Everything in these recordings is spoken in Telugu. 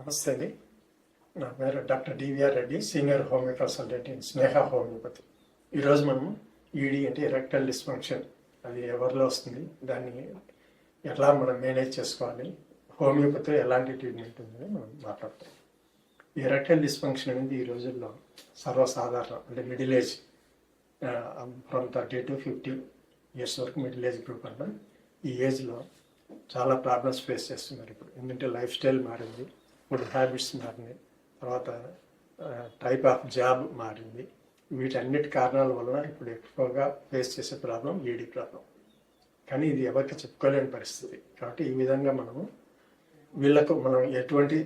నమస్తే అండి. నా పేరు doctor DVR Reddy senior homeo consultant in Sneha homeopathy. ఈరోజు మనం ఈడీ అంటే ఎరెక్టల్ డిస్ఫంక్షన్. అది ఎవరిలో వస్తుంది? దాన్ని ఎలా మనం మేనేజ్ చేసుకోవాలి? హోమియోపతిలో ఎలాంటి ట్రీట్మెంట్ ఉందని మనం మాట్లాడతాం. ఎరెక్టల్ డిస్ఫంక్షన్ అనేది ఈ రోజుల్లో సర్వసాధారణం. అంటే middle age from thirty to fifty years వరకు మిడిల్ ఏజ్ గ్రూప్ అన్న ఈ ఏజ్లో చాలా ప్రాబ్లమ్స్ ఫేస్ చేస్తున్నారు ఇప్పుడు. ఎందుకంటే లైఫ్ స్టైల్ మారింది. ఫుడ్ హ్యాబిట్స్ మారినాయి తర్వాత టైప్ ఆఫ్ జాబ్ మారింది. వీటన్నిటి కారణాల వలన ఇప్పుడు ఎక్కువగా ఫేస్ చేసే ప్రాబ్లం ఈడీ ప్రాబ్లం కానీ ఇది ఎవరికి చెప్పుకోలేని పరిస్థితి. కాబట్టి ఈ విధంగా మనము వీళ్ళకు మనం ఎటువంటి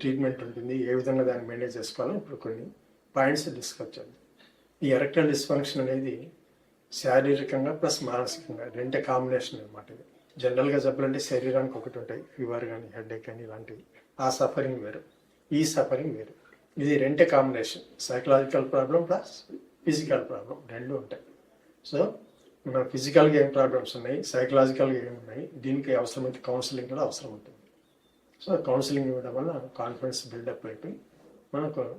ట్రీట్మెంట్ ఉంటుంది ఏ విధంగా దాన్ని మేనేజ్ చేసుకోవాలో ఇప్పుడు కొన్ని పాయింట్స్ డిస్కస్ చేద్దాం. ఈ ఎరెక్టల్ డిస్ఫంక్షన్ అనేది శారీరకంగా ప్లస్ మానసికంగా రెండే కాంబినేషన్ అనమాట ఇది. జనరల్గా చెప్పాలంటే శరీరానికి ఒకటి ఉంటాయి. ఫీవర్ కానీ హెడ్ఏక్ కానీ ఇలాంటివి. ఆ సఫరింగ్ వేరు. ఈ సఫరింగ్ వేరు. ఇది రెండే combination. Psychological problem plus physical problem రెండు ఉంటాయి. సో మన ఫిజికల్గా ఏం ప్రాబ్లమ్స్ ఉన్నాయి? సైకలాజికల్గా ఏమి ఉన్నాయి? దీనికి అవసరమైతే కౌన్సిలింగ్ కూడా అవసరం ఉంటుంది. సో కౌన్సిలింగ్ ఇవ్వడం వల్ల కాన్ఫిడెన్స్ బిల్డప్ అయిపోయి మనకు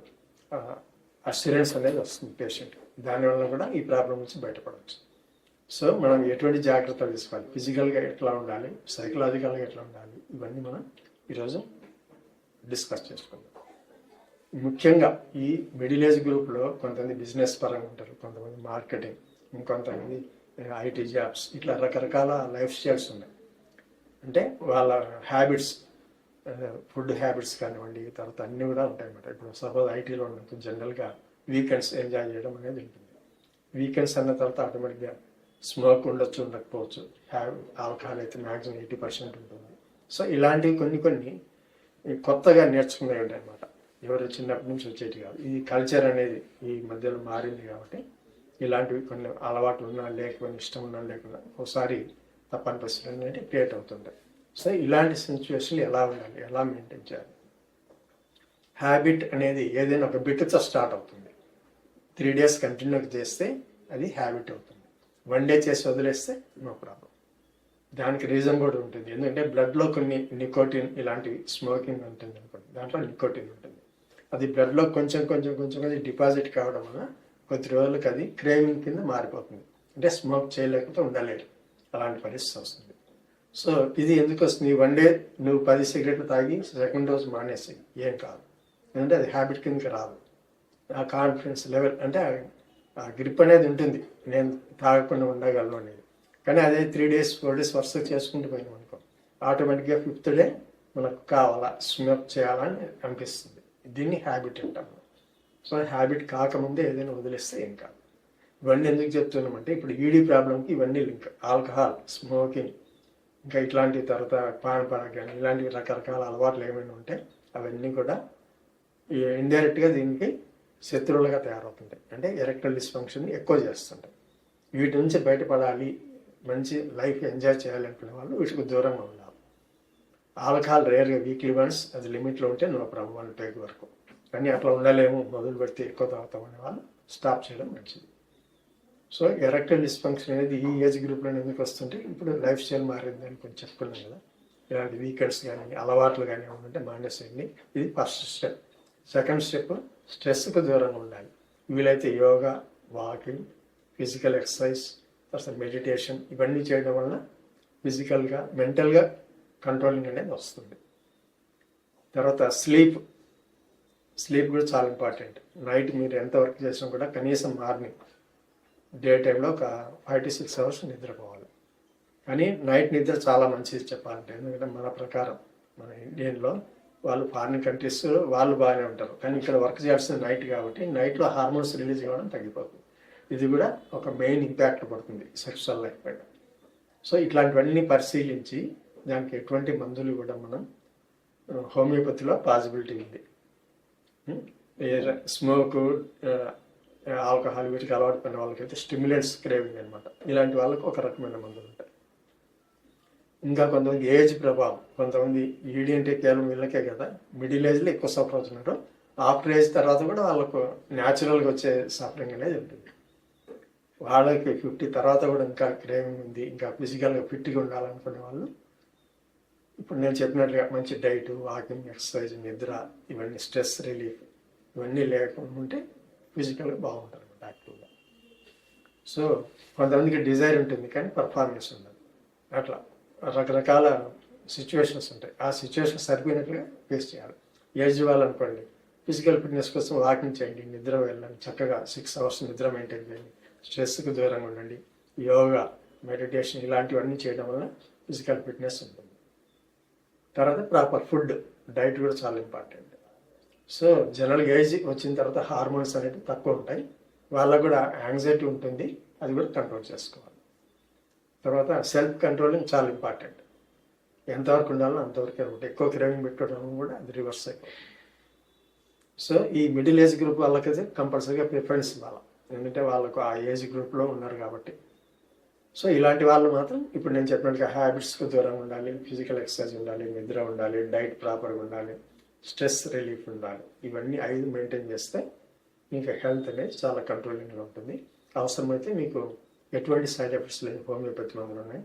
అస్యూరెన్స్ అనేది వస్తుంది పేషెంట్ దానివల్ల కూడా ఈ ప్రాబ్లం నుంచి బయటపడవచ్చు. సో మనం ఎటువంటి జాగ్రత్తలు తీసుకోవాలి? ఫిజికల్గా ఎట్లా ఉండాలి? సైకలాజికల్గా ఎట్లా ఉండాలి? ఇవన్నీ మనం ఈరోజు డిస్కస్ చేసుకుందాం. ముఖ్యంగా ఈ మిడిల్ ఏజ్ గ్రూప్లో కొంతమంది బిజినెస్ పరంగా ఉంటారు కొంతమంది మార్కెటింగ్ ఇంకొంతమంది ఐటీ జాబ్స్ ఇట్లా రకరకాల లైఫ్ స్టైల్స్ ఉన్నాయి. అంటే వాళ్ళ హ్యాబిట్స్ ఫుడ్ హ్యాబిట్స్ కానివ్వండి తర్వాత అన్నీ కూడా ఉంటాయి అన్నమాట. ఇప్పుడు సపోజ్ ఐటీలో ఉన్నప్పుడు జనరల్గా వీకెండ్స్ ఎంజాయ్ చేయడం అనేది ఉంటుంది. వీకెండ్స్ అన్న తర్వాత ఆటోమేటిక్గా స్మోక్ ఉండొచ్చు ఉండకపోవచ్చు హ్యావ్ ఆల్కహాల్ అయితే మ్యాక్సిమం ఎయిటీ పర్సెంట్ ఉంటుంది. సో ఇలాంటివి కొన్ని కొన్ని కొత్తగా నేర్చుకునేవి ఉంటాయి అన్నమాట. ఎవరు చిన్నప్పటి నుంచి వచ్చేటి కాదు. ఈ కల్చర్ అనేది ఈ మధ్యలో మారింది కాబట్టి ఇలాంటివి కొన్ని అలవాట్లు ఉన్నా లేకపోయినా ఇష్టం ఉన్నా లేకుండా ఒకసారి తప్పని పరిస్థితులు అనేది క్రియేట్ అవుతుంటాయి సో ఇలాంటి సిచ్యువేషన్లు ఎలా ఉండాలి? ఎలా మెయింటైన్ చేయాలి? హ్యాబిట్ అనేది ఏదైనా ఒక బిట్తో స్టార్ట్ అవుతుంది. త్రీ డేస్ కంటిన్యూ చేస్తే అది హ్యాబిట్ అవుతుంది. వన్ డే చేసి వదిలేస్తే నో ప్రాబ్లం. దానికి రీజన్ కూడా ఉంటుంది. ఎందుకంటే బ్లడ్లో కొన్ని నికోటిన్ ఇలాంటివి స్మోకింగ్ ఉంటుంది అనుకోండి. దాంట్లో నికోటిన్ ఉంటుంది. అది బ్లడ్లో కొంచెం కొంచెం కొంచెం కొంచెం డిపాజిట్ కావడం వల్ల కొద్ది రోజులకి అది క్రేవింగ్ కింద మారిపోతుంది. అంటే స్మోక్ చేయలేకపోతే ఉండలేరు. అలాంటి పరిస్థితి వస్తుంది. సో ఇది ఎందుకు వస్తుంది? వన్ డే నువ్వు పది సిగరెట్లు తాగి సెకండ్ డోస్ మానేసి ఏం కాదు. ఎందుకంటే అది హ్యాబిట్ కిందకి రాదు. ఆ కాన్ఫిడెన్స్ లెవెల్ అంటే ఆ గ్రిప్ అనేది ఉంటుంది. నేను తాగకుండా ఉండగలను అనేది. కానీ అదే త్రీ డేస్ ఫోర్ డేస్ వరుస చేసుకుంటూ పోయినాం అనుకో. ఆటోమేటిక్గా ఫిఫ్త్ డే మనకు కావాలా స్విమ్అప్ చేయాలని అనిపిస్తుంది. దీన్ని హ్యాబిట్ అంటాము సో హ్యాబిట్ కాకముందే ఏదైనా వదిలేస్తే ఏం కాదు. ఇవన్నీ ఎందుకు చెప్తున్నామంటే ఇప్పుడు ఈడీ ప్రాబ్లంకి ఇవన్నీ లింక్ ఆల్కహాల్ స్మోకింగ్ ఇంకా ఇట్లాంటి తర్వాత పానపాన కానీ ఇలాంటి రకరకాల అలవాట్లు ఏమైనా ఉంటే అవన్నీ కూడా ఇండైరెక్ట్గా దీనికి శత్రువులుగా తయారవుతుంటాయి. అంటే ఎరెక్టల్ డిస్ఫంక్షన్ ఎక్కువ చేస్తుంటాయి. వీటి నుంచి బయటపడాలి మంచి లైఫ్ ఎంజాయ్ చేయాలనుకునే వాళ్ళు వీటికి దూరంగా ఉండాలి. ఆల్కహాల్ రేర్గా వీక్లీ వన్స్ అది లిమిట్లో ఉంటే నో ప్రాబ్లం వన్ టేక్ వరకు. కానీ అట్లా ఉండలేము మొదలు పెడితే ఎక్కువ తాగుతాం అనే వాళ్ళు స్టాప్ చేయడం మంచిది. సో ఎరెక్టల్ డిస్ఫంక్షన్ అనేది ఈ ఏజ్ గ్రూప్లో ఎందుకు వస్తుంటే ఇప్పుడు లైఫ్ స్టైల్ మారింది అని కొంచెం చెప్పుకున్నాం కదా. ఇలాంటి వీకెండ్స్ కానీ అలవాట్లు కానీ ఉంటే మానేసేయండి. ఇది ఫస్ట్ స్టెప్. సెకండ్ స్టెప్ స్ట్రెస్కి దూరంగా ఉండాలి. వీలైతే యోగా వాకింగ్ ఫిజికల్ ఎక్సర్సైజ్ తర్వాత మెడిటేషన్ ఇవన్నీ చేయడం వలన ఫిజికల్గా మెంటల్గా కంట్రోలింగ్ అనేది వస్తుంది. తర్వాత స్లీప్. స్లీప్ కూడా చాలా ఇంపార్టెంట్. నైట్ మీరు ఎంత వర్క్ చేసినా కూడా కనీసం మార్నింగ్ డే టైంలో ఒక ఫైవ్ టు సిక్స్ అవర్స్ నిద్రపోవాలి. కానీ నైట్ నిద్ర చాలా మంచిది చెప్పాలంటే. ఎందుకంటే మన ప్రకారం మన ఇండియన్లో వాళ్ళు ఫారిన్ కంట్రీస్ వాళ్ళు బాగానే ఉంటారు. కానీ ఇక్కడ వర్క్ చేయాల్సిన నైట్ కాబట్టి నైట్లో హార్మోన్స్ రిలీజ్ కావడం తగ్గిపోతుంది. ఇది కూడా ఒక మెయిన్ ఇంపాక్ట్ పడుతుంది సెక్షువల్ లైఫ్ పైన. సో ఇట్లాంటివన్నీ పరిశీలించి దానికి ఎటువంటి మందులు కూడా మనం హోమియోపతిలో పాసిబిలిటీ ఉంది. స్మోక్ ఆల్కహాల్ వీటికి అలవాటు పడిన వాళ్ళకైతే స్టిమ్యులెంట్స్ క్రేవింగ్ అనమాట ఇలాంటి వాళ్ళకు ఒక రకమైన మందులు ఉంటాయి. ఇంకా కొంతమంది ఏజ్ ప్రభావం కొంతమంది ఈడీ అంటే కేవలం వీళ్ళకే కదా మిడిల్ ఏజ్లో ఎక్కువ సఫర్ అవుతున్నారు. ఆఫ్టర్ ఏజ్ తర్వాత కూడా వాళ్ళకు న్యాచురల్గా వచ్చే సఫరింగ్ అనేది ఉంటుంది. వాళ్ళకి ఫిఫ్టీ తర్వాత కూడా ఇంకా క్రేమింగ్ ఉంది ఇంకా ఫిజికల్గా ఫిట్గా ఉండాలనుకునే వాళ్ళు. ఇప్పుడు నేను చెప్పినట్లుగా మంచి డైట్ వాకింగ్ ఎక్సర్సైజ్ నిద్ర ఇవన్నీ స్ట్రెస్ రిలీఫ్ ఇవన్నీ లేకుండా ఉంటే ఫిజికల్గా బాగుంటారు యాక్టివ్గా సో కొంతమందికి డిజైర్ ఉంటుంది కానీ పర్ఫార్మెన్స్ ఉండదు. అట్లా. రకరకాల సిచ్యువేషన్స్ ఉంటాయి. ఆ సిచ్యువేషన్ సరిపోయినట్లుగా ఫేస్ చేయాలి. ఏజ్ ఇవ్వాలనుకోండి ఫిజికల్ ఫిట్నెస్ కోసం వాకింగ్ చేయండి నిద్ర వెళ్ళండి. చక్కగా సిక్స్ అవర్స్ నిద్ర మెయింటైన్ చేయండి. స్ట్రెస్కి దూరంగా ఉండండి. యోగా మెడిటేషన్ ఇలాంటివన్నీ చేయడం వల్ల ఫిజికల్ ఫిట్నెస్ ఉంటుంది. తర్వాత ప్రాపర్ ఫుడ్ డైట్ కూడా చాలా ఇంపార్టెంట్ సో జనరల్గా ఏజ్ వచ్చిన తర్వాత హార్మోన్స్ అనేవి తక్కువ ఉంటాయి. వాళ్ళకు కూడా యాంగ్జైటీ ఉంటుంది. అది కూడా కంట్రోల్ చేసుకోవాలి. తర్వాత సెల్ఫ్ కంట్రోలింగ్ చాలా ఇంపార్టెంట్ ఎంతవరకు ఉండాలో అంతవరకే ఉంటుంది. ఎక్కువ క్రేవింగ్ పెట్టుకోవడం కూడా అది రివర్స్ అయిపోతుంది. సో ఈ మిడిల్ ఏజ్ గ్రూప్ వాళ్ళకైతే కంపల్సరీగా ప్రిఫరెన్స్ ఇవ్వాలి. ఎందుకంటే వాళ్ళకు ఆ ఏజ్ గ్రూప్లో ఉన్నారు కాబట్టి. సో ఇలాంటి వాళ్ళు మాత్రం ఇప్పుడు నేను చెప్పినట్టుగా హ్యాబిట్స్కు దూరంగా ఉండాలి ఫిజికల్ ఎక్సర్సైజ్ ఉండాలి నిద్ర ఉండాలి డైట్ ప్రాపర్గా ఉండాలి స్ట్రెస్ రిలీఫ్ ఉండాలి. ఇవన్నీ ఐదు మెయింటైన్ చేస్తే మీకు హెల్త్ అనేది చాలా కంట్రోలింగ్గా ఉంటుంది. అవసరమైతే మీకు ఎటువంటి సైడ్ ఎఫెక్ట్స్ లేని హోమియోపతి మందులు ఉన్నాయి.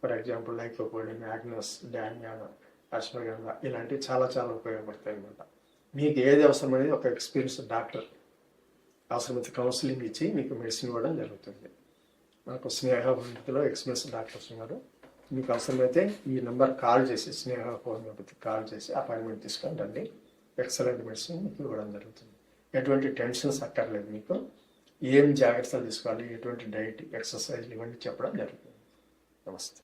ఫర్ ఎగ్జాంపుల్ లైకోపోడిన్ యాగ్నస్ డాన్యాన అశ్వగంధ ఇలాంటివి చాలా చాలా ఉపయోగపడతాయి అనమాట మీకు ఏది అవసరమనేది ఒక ఎక్స్పీరియన్స్ డాక్టర్ అవసరమైతే కౌన్సిలింగ్ ఇచ్చి మీకు మెడిసిన్ ఇవ్వడం జరుగుతుంది. నాకు స్నేహ హోమియోపతిలో ఎక్స్పీరియన్స్ డాక్టర్స్ ఉన్నారు. మీకు అవసరమైతే ఈ నెంబర్ కాల్ చేసి స్నేహ హోమియోపతి కాల్ చేసి అపాయింట్మెంట్ తీసుకొని రండి. ఎక్సలెంట్ మెడిసిన్ మీకు ఇవ్వడం జరుగుతుంది. ఎటువంటి టెన్షన్స్ అక్కర్లేదు మీకు. ఏం జాగ్రత్తలు తీసుకోవాలి? ఎటువంటి డైట్ ఎక్సర్సైజ్ ఇవన్నీ చెప్పడం జరుగుతుంది. నమస్తే.